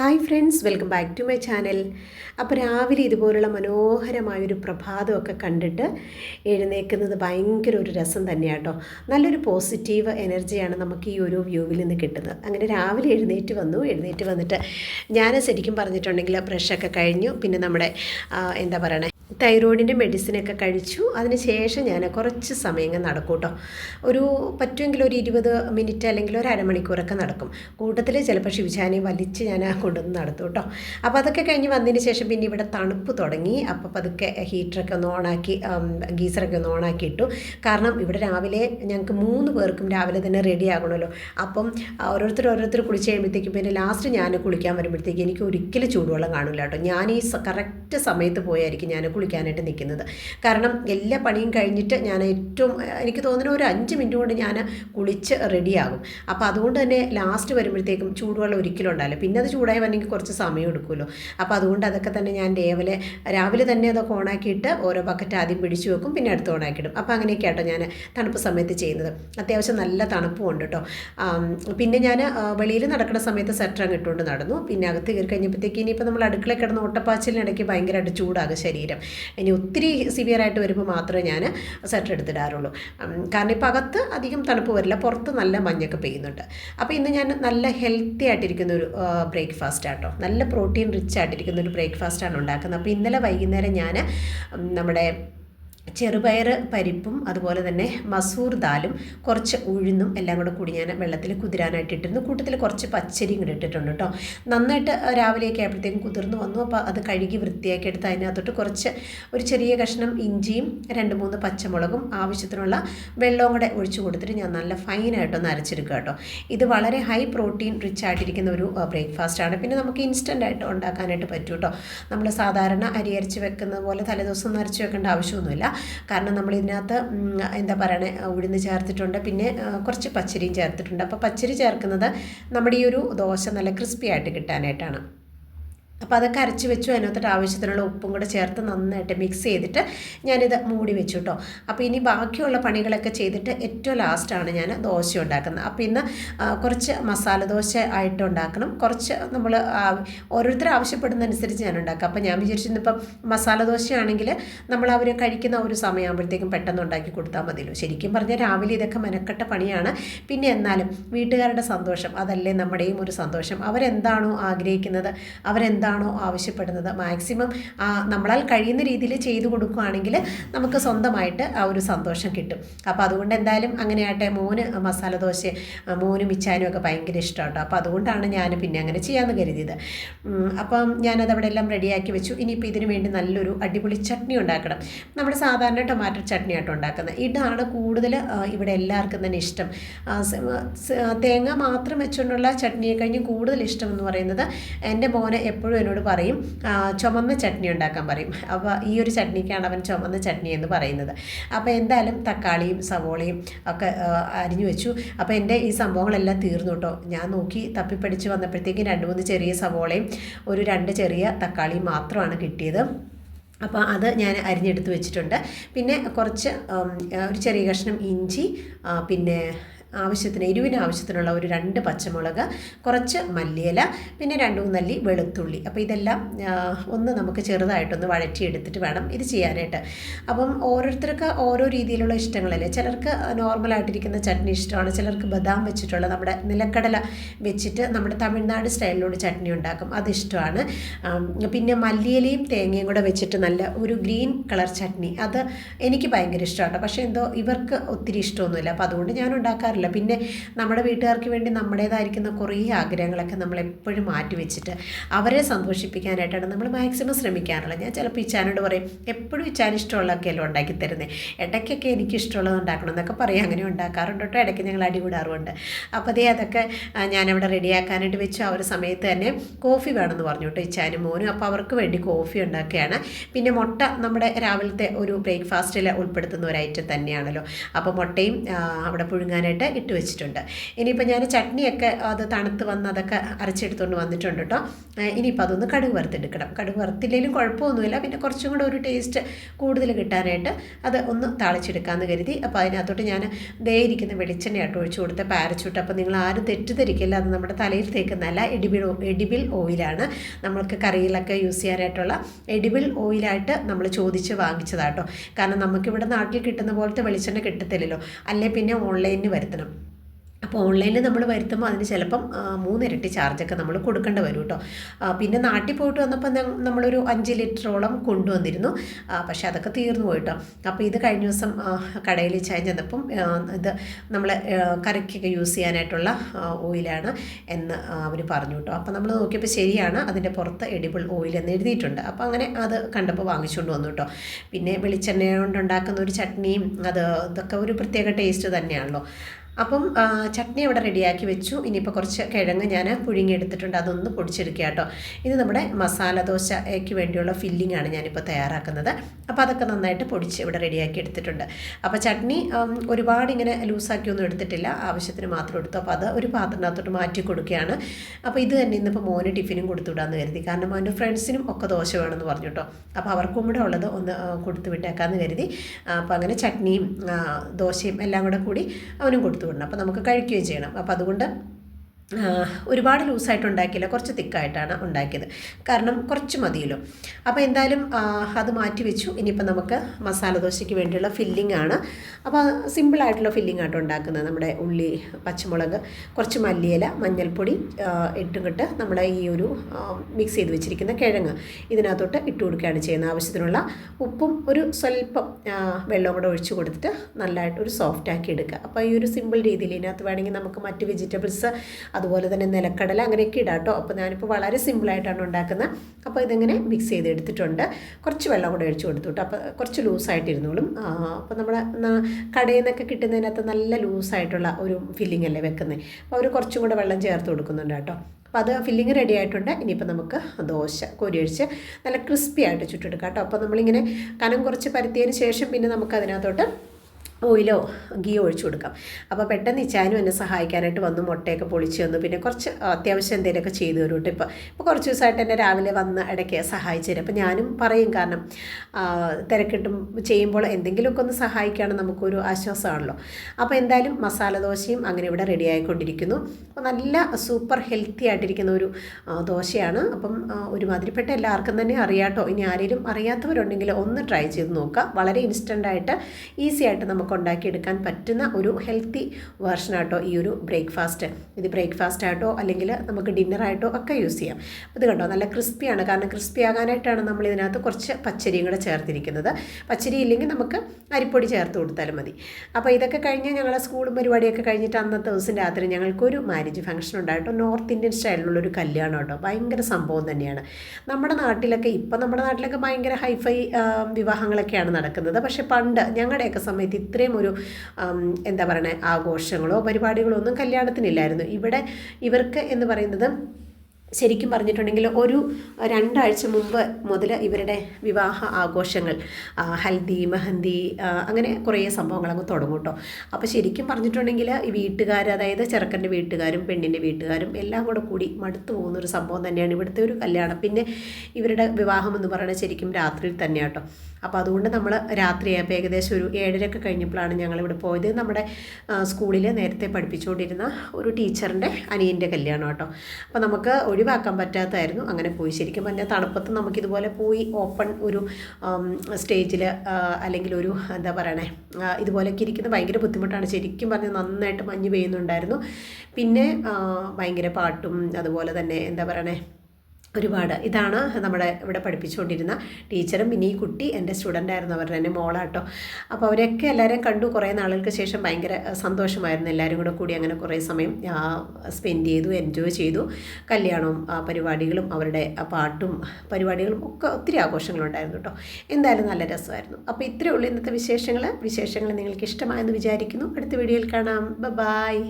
Hi friends welcome back to my channel. അപ്പോൾ രാവിലെ ഇതുപോലുള്ള മനോഹരമായൊരു പ്രഭാതമൊക്കെ കണ്ടിട്ട് എഴുന്നേൽക്കുന്നത് ഭയങ്കര ഒരു രസം തന്നെയാണ് കേട്ടോ. നല്ലൊരു പോസിറ്റീവ് എനർജിയാണ് നമുക്ക് ഈ ഒരു വ്യൂവിൽ നിന്ന് കിട്ടുന്നത്. അങ്ങനെ രാവിലെ എഴുന്നേറ്റ് വന്നു. എഴുന്നേറ്റ് വന്നിട്ട് ഞാൻ ശരിക്കും പറഞ്ഞിട്ടുണ്ടെങ്കിൽ ബ്രഷൊക്കെ കഴിഞ്ഞു. പിന്നെ നമ്മുടെ എന്താ പറയണേ? തൈറോയിഡിന്റെ മെഡിസിനൊക്കെ കഴിച്ചു. അതിന് ശേഷം ഞാൻ കുറച്ച് സമയം നടക്കും കേട്ടോ. ഒരു പറ്റുമെങ്കിൽ ഒരു ഇരുപത് മിനിറ്റ് അല്ലെങ്കിൽ ഒരു അരമണിക്കൂറൊക്കെ നടക്കും. കൂട്ടത്തിൽ ചിലപ്പോൾ ശിവചാനെ വലിച്ച് ഞാൻ കൊണ്ടുവന്ന് നടത്തും കേട്ടോ. അപ്പോൾ അതൊക്കെ കഴിഞ്ഞ് വന്നതിന് ശേഷം പിന്നെ ഇവിടെ തണുപ്പ് തുടങ്ങി. അപ്പോൾ പതുക്കെ ഹീറ്ററൊക്കെ ഒന്ന് ഓണാക്കി ഗീസറൊക്കെ ഒന്ന് ഓണാക്കി ഇട്ടു കാരണം ഇവിടെ രാവിലെ ഞങ്ങൾക്ക് മൂന്ന് പേർക്കും രാവിലെ തന്നെ റെഡി ആകണമല്ലോ. അപ്പം ഓരോരുത്തർ ഓരോരുത്തർ കുളിച്ച് കഴിയുമ്പോഴത്തേക്കും പിന്നെ ലാസ്റ്റ് ഞാൻ കുളിക്കാൻ വരുമ്പോഴത്തേക്ക് എനിക്ക് ഒരിക്കലും ചൂടുവെള്ളം കാണില്ല കേട്ടോ. ഞാൻ ഈ കറക്റ്റ് സമയത്ത് പോയായിരിക്കും ഞാൻ കുളിക്കാനായിട്ട് നിൽക്കുന്നത്. കാരണം എല്ലാ പണിയും കഴിഞ്ഞിട്ട് ഞാൻ ഏറ്റവും എനിക്ക് തോന്നുന്ന ഒരു അഞ്ച് മിനിറ്റ് കൊണ്ട് ഞാൻ കുളിച്ച് റെഡിയാകും. അപ്പോൾ അതുകൊണ്ട് തന്നെ ലാസ്റ്റ് വരുമ്പോഴത്തേക്കും ചൂടുവെള്ളം ഒരിക്കലും ഉണ്ടാവില്ല പിന്നെ അത് ചൂടായി വരണമെങ്കിൽ കുറച്ച് സമയം എടുക്കുമല്ലോ. അപ്പോൾ അതുകൊണ്ട് അതൊക്കെ തന്നെ ഞാൻ രാവിലെ രാവിലെ തന്നെ അതൊക്കെ ഓണാക്കിയിട്ട് ഓരോ ബക്കറ്റ് ആദ്യം പിടിച്ചു വെക്കും പിന്നെ അടുത്ത് ഓണാക്കിയിടും അപ്പോൾ അങ്ങനെയൊക്കെ ആട്ടോ ഞാൻ തണുപ്പ് സമയത്ത് ചെയ്യുന്നത്. അത്യാവശ്യം നല്ല തണുപ്പും ഉണ്ട് കേട്ടോ പിന്നെ ഞാൻ വെളിയിൽ നടക്കുന്ന സമയത്ത് സെറ്റർ അങ്ങ് ഇട്ടുകൊണ്ട് നടന്നു. പിന്നെ അകത്ത് കയറി കഴിഞ്ഞപ്പോഴത്തേക്ക് ഇനിയിപ്പോൾ നമ്മൾ അടുക്കളയിൽ കിടന്ന് ഓട്ടപ്പാച്ചിലിനിടയ്ക്ക് ഭയങ്കരമായിട്ട് ചൂടാകും ശരീരം. ഇനി ഒത്തിരി സിവിയർ ആയിട്ട് വരുമ്പോൾ മാത്രമേ ഞാൻ സ്വെറ്റർ എടുത്തിടാറുള്ളൂ. കാരണം ഇപ്പോൾ അകത്ത് അധികം തണുപ്പ് വരില്ല പുറത്ത് നല്ല മഞ്ഞൊക്കെ പെയ്യുന്നുണ്ട്. അപ്പോൾ ഇന്ന് ഞാൻ നല്ല ഹെൽത്തി ആയിട്ടിരിക്കുന്ന ഒരു ബ്രേക്ക്ഫാസ്റ്റ് ആട്ടോ. നല്ല പ്രോട്ടീൻ റിച്ച് ആയിട്ടിരിക്കുന്ന ഒരു ബ്രേക്ക്ഫാസ്റ്റാണ് ഉണ്ടാക്കുന്നത്. അപ്പോൾ ഇന്നലെ വൈകുന്നേരം ഞാൻ നമ്മുടെ ചെറുപയർ പരിപ്പും അതുപോലെ തന്നെ മസൂർ ദാലും കുറച്ച് ഉഴുന്നും എല്ലാം കൂടെ കൂടി ഞാൻ വെള്ളത്തിൽ കുതിരാനായിട്ട് ഇട്ടിരുന്നു. കൂട്ടത്തിൽ കുറച്ച് പച്ചരിയും കൂടി ഇട്ടിട്ടുണ്ട് കേട്ടോ നന്നായിട്ട് രാവിലെയൊക്കെ ആയപ്പോഴത്തേക്കും കുതിർന്ന് വന്നു. അപ്പോൾ അത് കഴുകി വൃത്തിയാക്കി എടുത്ത് അതിനകത്തോട്ട് കുറച്ച് ഒരു ചെറിയ കഷ്ണം ഇഞ്ചിയും രണ്ട് മൂന്ന് പച്ചമുളകും ആവശ്യത്തിനുള്ള വെള്ളവും കൂടെ ഒഴിച്ചു കൊടുത്തിട്ട് ഞാൻ നല്ല ഫൈനായിട്ടൊന്ന് അരച്ചെടുക്കുക കേട്ടോ ഇത് വളരെ ഹൈ പ്രോട്ടീൻ റിച്ച് ആയിട്ടിരിക്കുന്ന ഒരു ബ്രേക്ക്ഫാസ്റ്റ് ആണ്. പിന്നെ നമുക്ക് ഇൻസ്റ്റന്റ് ആയിട്ട് ഉണ്ടാക്കാനായിട്ട് പറ്റും കേട്ടോ നമ്മൾ സാധാരണ അരി അരച്ച് വെക്കുന്നത് പോലെ തലേദിവസം അരച്ച് വെക്കേണ്ട ആവശ്യമൊന്നുമില്ല. കാരണം നമ്മൾ ഇതിനകത്ത് എന്താ പറയണേ ഉഴുന്ന് ചേർത്തിട്ടുണ്ട്. പിന്നെ കുറച്ച് പച്ചരിയും ചേർത്തിട്ടുണ്ട്. അപ്പോൾ പച്ചരി ചേർക്കുന്നത് നമ്മുടെ ഈ ഒരു ദോശ നല്ല ക്രിസ്പി ആയിട്ട് കിട്ടാനായിട്ടാണ്. അപ്പോൾ അതൊക്കെ അരച്ച് വെച്ചു. അതിനകത്തോട്ട് ആവശ്യത്തിനുള്ള ഉപ്പും കൂടെ ചേർത്ത് നന്നായിട്ട് മിക്സ് ചെയ്തിട്ട് ഞാനിത് മൂടി വെച്ചു കേട്ടോ അപ്പോൾ ഇനി ബാക്കിയുള്ള പണികളൊക്കെ ചെയ്തിട്ട് ഏറ്റവും ലാസ്റ്റാണ് ഞാൻ ദോശ ഉണ്ടാക്കുന്നത്. അപ്പോൾ ഇന്ന് കുറച്ച് മസാല ദോശ ആയിട്ട് ഉണ്ടാക്കണം. കുറച്ച് നമ്മൾ ഓരോരുത്തർ ആവശ്യപ്പെടുന്നതനുസരിച്ച് ഞാൻ ഉണ്ടാക്കുക അപ്പോൾ ഞാൻ വിചാരിച്ചിരുന്നിപ്പം മസാല ദോശയാണെങ്കിൽ നമ്മൾ അവർ കഴിക്കുന്ന ഒരു സമയമാകുമ്പോഴത്തേക്കും പെട്ടെന്ന് ഉണ്ടാക്കി കൊടുത്താൽ മതിയല്ലോ. ശരിക്കും പറഞ്ഞാൽ രാവിലെ ഇതൊക്കെ മെനക്കെട്ട പണിയാണ്. പിന്നെ എന്നാലും വീട്ടുകാരുടെ സന്തോഷം അതല്ലേ നമ്മുടെയും ഒരു സന്തോഷം. അവരെന്താണോ ആഗ്രഹിക്കുന്നത് അവരെന്താണോ ആവശ്യപ്പെടുന്നത്. മാക്സിമം നമ്മളാൽ കഴിയുന്ന രീതിയിൽ ചെയ്തു കൊടുക്കുകയാണെങ്കിൽ നമുക്ക് സ്വന്തമായിട്ട് ആ ഒരു സന്തോഷം കിട്ടും. അപ്പോൾ അതുകൊണ്ട് എന്തായാലും അങ്ങനെയാട്ടെ മോന് മസാല ദോശ മോനും മിച്ചാനും ഒക്കെ ഭയങ്കര ഇഷ്ടമാണ് അപ്പോൾ അതുകൊണ്ടാണ് ഞാൻ പിന്നെ അങ്ങനെ ചെയ്യാമെന്ന് കരുതിയത്. അപ്പം ഞാനത് അവിടെ എല്ലാം റെഡിയാക്കി വെച്ചു. ഇനിയിപ്പോൾ ഇതിന് വേണ്ടി നല്ലൊരു അടിപൊളി ചട്നി ഉണ്ടാക്കണം. നമ്മുടെ സാധാരണ ടൊമാറ്റോ ചട്നി ഉണ്ടാക്കുന്നത്. ഇതാണ് കൂടുതൽ ഇവിടെ എല്ലാവർക്കും തന്നെ ഇഷ്ടം. തേങ്ങ മാത്രം വെച്ചുകൊണ്ടുള്ള ചട്നിയെ കഴിഞ്ഞ് കൂടുതൽ ഇഷ്ടം എന്ന് പറയുന്നത് എന്റെ മോനെ എപ്പോഴും എന്നോട് പറയും ചുമന്ന ചട്നി ഉണ്ടാക്കാൻ പറയും. അപ്പോൾ ഈ ഒരു ചട്നിക്കാണ് അവൻ ചുമന്ന ചട്നി എന്ന് പറയുന്നത്. അപ്പോൾ എന്തായാലും തക്കാളിയും സവോളയും ഒക്കെ അരിഞ്ഞു വെച്ചു. അപ്പോൾ എന്റെ ഈ സംഭവങ്ങളെല്ലാം തീർന്നു കേട്ടോ. ഞാൻ നോക്കി തപ്പിപ്പടിച്ച് വന്നപ്പോഴത്തേക്കും രണ്ട് മൂന്ന് ചെറിയ സവോളയും ഒരു രണ്ട് ചെറിയ തക്കാളിയും മാത്രമാണ് കിട്ടിയത്. അപ്പോൾ അത് ഞാൻ അരിഞ്ഞെടുത്ത് വെച്ചിട്ടുണ്ട്. പിന്നെ കുറച്ച് ഒരു ചെറിയ കഷ്ണം ഇഞ്ചി പിന്നെ ആവശ്യത്തിന് എരിവിന് ആവശ്യത്തിനുള്ള ഒരു രണ്ട് പച്ചമുളക് കുറച്ച് മല്ലിയില പിന്നെ രണ്ട് മൂന്നല്ലി വെളുത്തുള്ളി. അപ്പോൾ ഇതെല്ലാം ഒന്ന് നമുക്ക് ചെറുതായിട്ടൊന്ന് വഴറ്റിയെടുത്തിട്ട് വേണം ഇത് ചെയ്യാനായിട്ട്. അപ്പം ഓരോരുത്തർക്ക് ഓരോ രീതിയിലുള്ള ഇഷ്ടങ്ങളല്ലേ? ചിലർക്ക് നോർമലായിട്ടിരിക്കുന്ന ചട്നി ഇഷ്ടമാണ് ചിലർക്ക് ബദാം വെച്ചിട്ടുള്ള നമ്മുടെ നിലക്കടല വെച്ചിട്ട് നമ്മുടെ തമിഴ്നാട് സ്റ്റൈലിലൂടെ ചട്നി ഉണ്ടാക്കും അതിഷ്ടമാണ് പിന്നെ മല്ലിയിലയും തേങ്ങയും കൂടെ വെച്ചിട്ട് നല്ല ഒരു ഗ്രീൻ കളർ ചട്നി അത് എനിക്ക് ഭയങ്കര ഇഷ്ടമാണ്. പക്ഷേ എന്തോ ഇവർക്ക് ഒത്തിരി ഇഷ്ടമൊന്നുമില്ല. അപ്പോൾ അതുകൊണ്ട് ഞാൻ ഉണ്ടാക്കാറില്ല. പിന്നെ നമ്മുടെ വീട്ടുകാർക്ക് വേണ്ടി നമ്മുടേതായിരിക്കുന്ന കുറേ ആഗ്രഹങ്ങളൊക്കെ നമ്മൾ എപ്പോഴും മാറ്റി വെച്ചിട്ട് അവരെ സന്തോഷിപ്പിക്കാനായിട്ടാണ് നമ്മൾ മാക്സിമം ശ്രമിക്കാറുള്ളത്. ഞാൻ ചിലപ്പോൾ ഇച്ചാനോട് പറയും എപ്പോഴും ഇച്ചാൻ ഇഷ്ടമുള്ളതൊക്കെയല്ലോ ഉണ്ടാക്കി തരുന്നത് ഇടയ്ക്കൊക്കെ എനിക്ക് ഇഷ്ടമുള്ളത് ഉണ്ടാക്കണം എന്നൊക്കെ പറയും. അങ്ങനെ ഉണ്ടാക്കാറുണ്ട് കേട്ടോ. ഇടയ്ക്ക് ഞങ്ങൾ അടികൂടാറുമുണ്ട്. അപ്പോൾ അതേ അതൊക്കെ ഞാനവിടെ റെഡിയാക്കാനായിട്ട് വെച്ചു. ആ ഒരു സമയത്ത് തന്നെ കോഫി വേണമെന്ന് പറഞ്ഞു കേട്ടോ ഇച്ചാനും മോനും. അപ്പോൾ അവർക്ക് വേണ്ടി കോഫി ഉണ്ടാക്കുകയാണ്. പിന്നെ മുട്ട നമ്മുടെ രാവിലത്തെ ഒരു ബ്രേക്ക്ഫാസ്റ്റിൽ ഉൾപ്പെടുത്തുന്ന ഒരു ഐറ്റം തന്നെയാണല്ലോ. അപ്പോൾ മുട്ടയും അവിടെ പുഴുങ്ങാനായിട്ട് ഇട്ട് വെച്ചിട്ടുണ്ട്. ഇനിയിപ്പോൾ ഞാൻ ചട്നിയൊക്കെ അത് തണുത്ത് വന്ന് അതൊക്കെ അരച്ചെടുത്തുകൊണ്ട് വന്നിട്ടുണ്ട് കേട്ടോ ഇനിയിപ്പോൾ അതൊന്ന് കടുക് വറുത്തെടുക്കണം. കടുക് വറുത്തില്ലെങ്കിലും കുഴപ്പമൊന്നുമില്ല. പിന്നെ കുറച്ചും കൂടെ ഒരു ടേസ്റ്റ് കൂടുതൽ കിട്ടാനായിട്ട് അത് ഒന്ന് താളിച്ചെടുക്കാമെന്ന് കരുതി. അപ്പോൾ അതിനകത്തോട്ട് ഞാൻ ദേ ഇരിക്കുന്ന വെളിച്ചെണ്ണയായിട്ട് ഒഴിച്ചു കൊടുത്ത പാരച്ചൂട്ട് അപ്പോൾ നിങ്ങൾ ആരും തെറ്റിദ്ധരിക്കില്ല. അത് നമ്മുടെ തലയിൽ തേക്കുന്നതല്ല. എഡിബിൾ എഡിബിൾ ഓയിലാണ്. നമ്മൾക്ക് കറിയിലൊക്കെ യൂസ് ചെയ്യാനായിട്ടുള്ള എഡിബിൾ ഓയിലായിട്ട് നമ്മൾ ചോദിച്ച് വാങ്ങിച്ചതാട്ടോ. കാരണം നമുക്കിവിടെ നാട്ടിൽ കിട്ടുന്ന പോലത്തെ വെളിച്ചെണ്ണ കിട്ടത്തില്ലല്ലോ. അല്ലേ പിന്നെ ഓൺലൈനിൽ വരുത്തണം അപ്പോൾ ഓൺലൈനിൽ നമ്മൾ വരുത്തുമ്പോൾ അതിന് ചിലപ്പം മൂന്നിരട്ടി ചാർജൊക്കെ നമ്മൾ കൊടുക്കേണ്ടി വരും കേട്ടോ പിന്നെ നാട്ടിൽ പോയിട്ട് വന്നപ്പോൾ നമ്മളൊരു അഞ്ച് ലിറ്ററോളം കൊണ്ടുവന്നിരുന്നു. പക്ഷെ അതൊക്കെ തീർന്നു പോയിട്ടോ അപ്പോൾ ഇത് കഴിഞ്ഞ ദിവസം കടയിൽ ചായ ചെന്നപ്പം ഇത് നമ്മൾ കറിക്കൊക്കെ യൂസ് ചെയ്യാനായിട്ടുള്ള ഓയിലാണ് എന്ന് അവർ പറഞ്ഞു കേട്ടോ അപ്പോൾ നമ്മൾ നോക്കിയപ്പോൾ ശരിയാണ്. അതിന്റെ പുറത്ത് എഡിബിൾ ഓയിൽ എന്ന് എഴുതിയിട്ടുണ്ട്. അപ്പോൾ അങ്ങനെ അത് കണ്ടപ്പോൾ വാങ്ങിച്ചുകൊണ്ട് വന്നു കേട്ടോ പിന്നെ വെളിച്ചെണ്ണ കൊണ്ടുണ്ടാക്കുന്ന ഒരു ചട്നിയും അത് ഇതൊക്കെ ഒരു പ്രത്യേക ടേസ്റ്റ് തന്നെയാണല്ലോ. അപ്പം ചട്നി ഇവിടെ റെഡിയാക്കി വെച്ചു. ഇനിയിപ്പോൾ കുറച്ച് കിഴങ്ങ് ഞാൻ പുഴുങ്ങിയെടുത്തിട്ടുണ്ട്. അതൊന്ന് പൊടിച്ചെടുക്കുക കേട്ടോ. ഇത് നമ്മുടെ മസാല ദോശയ്ക്ക് വേണ്ടിയുള്ള ഫില്ലിംഗ് ആണ് ഞാനിപ്പോൾ തയ്യാറാക്കുന്നത്. അപ്പോൾ അതൊക്കെ നന്നായിട്ട് പൊടിച്ച് ഇവിടെ റെഡിയാക്കി എടുത്തിട്ടുണ്ട്. അപ്പോൾ ചട്നി ഒരുപാട് ഇങ്ങനെ ലൂസാക്കിയൊന്നും എടുത്തിട്ടില്ല. ആവശ്യത്തിന് മാത്രം എടുത്തു. അപ്പോൾ അത് ഒരു പാത്രത്തിനകത്തോട്ട് മാറ്റി കൊടുക്കുകയാണ്. അപ്പോൾ ഇത് തന്നെ ഇന്നിപ്പോൾ മോന് ടിഫിനും കൊടുത്തുവിടാമെന്ന് കരുതി. കാരണം അവന്റെ ഫ്രണ്ട്സിനും ഒക്കെ ദോശ വേണമെന്ന് പറഞ്ഞു കേട്ടോ. അപ്പോൾ അവർക്കും കൂടെ ഉള്ളത് ഒന്ന് കൊടുത്തു വിട്ടേക്കാമെന്ന് കരുതി. അപ്പോൾ അങ്ങനെ ചട്നിയും ദോശയും എല്ലാം കൂടെ കൂടി അവനും കൊടുത്തു. വിടണം അപ്പോൾ നമുക്ക് കഴിക്കുകയും ചെയ്യണം. അപ്പോൾ അതുകൊണ്ട് ഒരുപാട് ലൂസായിട്ട് ഉണ്ടാക്കിയില്ല കുറച്ച് തിക്കായിട്ടാണ് ഉണ്ടാക്കിയത്. കാരണം കുറച്ച് മതിയല്ലോ. അപ്പോൾ എന്തായാലും അത് മാറ്റി വെച്ചു. ഇനിയിപ്പോൾ നമുക്ക് മസാല ദോശയ്ക്ക് വേണ്ടിയുള്ള ഫില്ലിംഗ് ആണ്. അപ്പോൾ സിമ്പിളായിട്ടുള്ള ഫില്ലിംഗ് ആയിട്ട് ഉണ്ടാക്കുന്നത് നമ്മുടെ ഉള്ളി പച്ചമുളക് കുറച്ച് മല്ലിയില മഞ്ഞൾപ്പൊടി ഇട്ടും കിട്ട് നമ്മുടെ ഈ ഒരു മിക്സ് ചെയ്ത് വെച്ചിരിക്കുന്ന കിഴങ്ങ് ഇതിനകത്തോട്ട് ഇട്ട് കൊടുക്കുകയാണ് ചെയ്യുന്നത്. ആവശ്യത്തിനുള്ള ഉപ്പും ഒരു സ്വല്പം വെള്ളം കൂടെ ഒഴിച്ച് കൊടുത്തിട്ട് നല്ലതായിട്ട് ഒരു സോഫ്റ്റ് ആക്കി എടുക്കുക. അപ്പോൾ ഈ ഒരു സിമ്പിൾ രീതിയിൽ ഇതിനകത്ത് വേണമെങ്കിൽ നമുക്ക് മറ്റ് വെജിറ്റബിൾസ് അതുപോലെ തന്നെ നിലക്കടല അങ്ങനെയൊക്കെ ഇടാം കേട്ടോ. അപ്പോൾ ഞാനിപ്പോൾ വളരെ സിമ്പിളായിട്ടാണ് ഉണ്ടാക്കുന്നത്. അപ്പോൾ ഇതിങ്ങനെ മിക്സ് ചെയ്ത് എടുത്തിട്ടുണ്ട് കുറച്ച് വെള്ളം കൂടെ ഒഴിച്ച് കൊടുത്തു കേട്ടോ. അപ്പോൾ കുറച്ച് ലൂസായിട്ടിരുന്നോളും. അപ്പോൾ നമ്മുടെ കടയിൽ നിന്നൊക്കെ കിട്ടുന്നതിനകത്ത് നല്ല ലൂസായിട്ടുള്ള ഒരു ഫില്ലിംഗ് അല്ലേ വെക്കുന്നത് അപ്പോൾ അവർ കുറച്ചും കൂടെ വെള്ളം ചേർത്ത് കൊടുക്കുന്നുണ്ട് കേട്ടോ. അപ്പോൾ അത് ഫില്ലിങ് റെഡി ആയിട്ടുണ്ട്. ഇനിയിപ്പോൾ നമുക്ക് ദോശ കോരിയൊഴിച്ച് നല്ല ക്രിസ്പി ആയിട്ട് ചുട്ടെടുക്കാം കേട്ടോ. അപ്പോൾ നമ്മളിങ്ങനെ കനം കുറച്ച് പരത്തിയതിന് ശേഷം പിന്നെ നമുക്ക് അതിനകത്തോട്ട് ഓയിലോ ഗീയോ ഒഴിച്ചു കൊടുക്കാം. അപ്പോൾ പെട്ടെന്ന് ഇച്ചാനും എന്നെ സഹായിക്കാനായിട്ട് വന്നു മുട്ടയൊക്കെ പൊളിച്ച് വന്നു പിന്നെ കുറച്ച് അത്യാവശ്യം എന്തെങ്കിലുമൊക്കെ ചെയ്തു തരും കേട്ടോ ഇപ്പോൾ ഇപ്പോൾ കുറച്ച് ദിവസമായിട്ട് എന്നെ രാവിലെ വന്ന് ഇടയ്ക്ക് സഹായിച്ചു തരും. അപ്പോൾ ഞാനും പറയും കാരണം തിരക്കിട്ടും ചെയ്യുമ്പോൾ എന്തെങ്കിലുമൊക്കെ ഒന്ന് സഹായിക്കുകയാണ് നമുക്കൊരു ആശ്വാസമാണല്ലോ. അപ്പോൾ എന്തായാലും മസാല ദോശയും അങ്ങനെ ഇവിടെ റെഡി ആയിക്കൊണ്ടിരിക്കുന്നു. അപ്പോൾ നല്ല സൂപ്പർ ഹെൽത്തി ആയിട്ടിരിക്കുന്ന ഒരു ദോശയാണ്. അപ്പം ഒരുമാതിരിപ്പെട്ട എല്ലാവർക്കും തന്നെ അറിയാട്ടോ ഇനി ആരെങ്കിലും അറിയാത്തവരുണ്ടെങ്കിൽ ഒന്ന് ട്രൈ ചെയ്ത് നോക്കുക വളരെ ഇൻസ്റ്റന്റായിട്ട് ഈസി ആയിട്ട് നമുക്ക് നമുക്ക് ഉണ്ടാക്കിയെടുക്കാൻ പറ്റുന്ന ഒരു ഹെൽത്തി വേർഷൻ ആട്ടോ ഈ ഒരു ബ്രേക്ക്ഫാസ്റ്റ് ഇത് ബ്രേക്ക്ഫാസ്റ്റ് ആട്ടോ അല്ലെങ്കിൽ നമുക്ക് ഡിന്നറായിട്ടോ ഒക്കെ യൂസ് ചെയ്യാം. ഇത് കണ്ടോ? നല്ല ക്രിസ്പിയാണ് കാരണം ക്രിസ്പി ആകാനായിട്ടാണ് നമ്മൾ ഇതിനകത്ത് കുറച്ച് പച്ചരിയും കൂടെ ചേർത്തിരിക്കുന്നത്. പച്ചരി ഇല്ലെങ്കിൽ നമുക്ക് അരിപ്പൊടി ചേർത്ത് കൊടുത്താലും മതി. അപ്പോൾ ഇതൊക്കെ കഴിഞ്ഞ് ഞങ്ങളുടെ സ്കൂളും പരിപാടിയൊക്കെ കഴിഞ്ഞിട്ട് അന്നത്തെ ദിവസം രാത്രി ഞങ്ങൾക്കൊരു മാരേജ് ഫംഗ്ഷൻ ഉണ്ടായിട്ടോ. നോർത്ത് ഇന്ത്യൻ സ്റ്റൈലിലുള്ളൊരു കല്യാണം കേട്ടോ ഭയങ്കര സംഭവം തന്നെയാണ്. നമ്മുടെ നാട്ടിലൊക്കെ ഇപ്പം നമ്മുടെ നാട്ടിലൊക്കെ ഭയങ്കര ഹൈഫൈ വിവാഹങ്ങളൊക്കെയാണ് നടക്കുന്നത്. പക്ഷേ പണ്ട് ഞങ്ങളുടെയൊക്കെ സമയത്ത് ഇത്രയും ഒരു എന്താ പറയുക ആഘോഷങ്ങളോ പരിപാടികളോ ഒന്നും കല്യാണത്തിനില്ലായിരുന്നു. ഇവിടെ ഇവർക്ക് എന്ന് പറയുന്നത് ശരിക്കും പറഞ്ഞിട്ടുണ്ടെങ്കിൽ ഒരു രണ്ടാഴ്ച മുമ്പ് മുതൽ ഇവരുടെ വിവാഹ ആഘോഷങ്ങൾ ഹൽദി മെഹന്തി അങ്ങനെ കുറേ സംഭവങ്ങളങ്ങ് തുടങ്ങും കേട്ടോ. അപ്പോൾ ശരിക്കും പറഞ്ഞിട്ടുണ്ടെങ്കിൽ ഈ വീട്ടുകാർ അതായത് ചെറുക്കന്റെ വീട്ടുകാരും പെണ്ണിന്റെ വീട്ടുകാരും എല്ലാം കൂടെ കൂടി മടുത്തു പോകുന്ന ഒരു സംഭവം തന്നെയാണ് ഇവിടുത്തെ ഒരു കല്യാണം. പിന്നെ ഇവരുടെ വിവാഹം എന്ന് പറയുന്നത് ശരിക്കും രാത്രിയിൽ തന്നെയാണ് കേട്ടോ. അപ്പോൾ അതുകൊണ്ട് നമ്മൾ രാത്രിയായപ്പോൾ ഏകദേശം ഒരു ഏഴരയൊക്കെ കഴിഞ്ഞപ്പോഴാണ് ഞങ്ങളിവിടെ പോയത്. നമ്മുടെ സ്കൂളിൽ നേരത്തെ പഠിപ്പിച്ചുകൊണ്ടിരുന്ന ഒരു ടീച്ചറിന്റെ അനിയന്റെ കല്യാണം കേട്ടോ. അപ്പോൾ നമുക്ക് ഒഴിവാക്കാൻ പറ്റാത്തതായിരുന്നു അങ്ങനെ പോയി. ശരിക്കും പറഞ്ഞാൽ തണുപ്പത്ത് നമുക്കിതുപോലെ പോയി ഓപ്പൺ ഒരു സ്റ്റേജിൽ അല്ലെങ്കിൽ ഒരു എന്താ പറയണേ ഇതുപോലെയൊക്കെ ഇരിക്കുന്നത് ഭയങ്കര ബുദ്ധിമുട്ടാണ്. ശരിക്കും പറഞ്ഞാൽ നന്നായിട്ട് മഞ്ഞ് പെയ്യുന്നുണ്ടായിരുന്നു. പിന്നെ ഭയങ്കര പാട്ടും അതുപോലെ തന്നെ എന്താ പറയണേ ഒരുപാട്. ഇതാണ് നമ്മുടെ ഇവിടെ പഠിപ്പിച്ചുകൊണ്ടിരുന്ന ടീച്ചറും പിന്നെ ഈ കുട്ടി എന്റെ സ്റ്റുഡന്റ് ആയിരുന്നു. അവരുടെ തന്നെ മോളാട്ടോ. അപ്പോൾ അവരൊക്കെ എല്ലാവരെയും കണ്ടു. കുറേ നാളുകൾക്ക് ശേഷം ഭയങ്കര സന്തോഷമായിരുന്നു. എല്ലാവരും കൂടെ കൂടി അങ്ങനെ കുറേ സമയം സ്പെൻഡ് ചെയ്തു എൻജോയ് ചെയ്തു. കല്യാണവും പരിപാടികളും അവരുടെ പാട്ടും പരിപാടികളും ഒക്കെ ഒത്തിരി ആഘോഷങ്ങളുണ്ടായിരുന്നു കേട്ടോ. എന്തായാലും നല്ല രസമായിരുന്നു. അപ്പോൾ ഇത്രയേ ഉള്ളൂ ഇന്നത്തെ വിശേഷങ്ങൾ. വിശേഷങ്ങൾ നിങ്ങൾക്ക് ഇഷ്ടമായെന്ന് വിചാരിക്കുന്നു. അടുത്ത വീഡിയോയിൽ കാണാം. ബൈ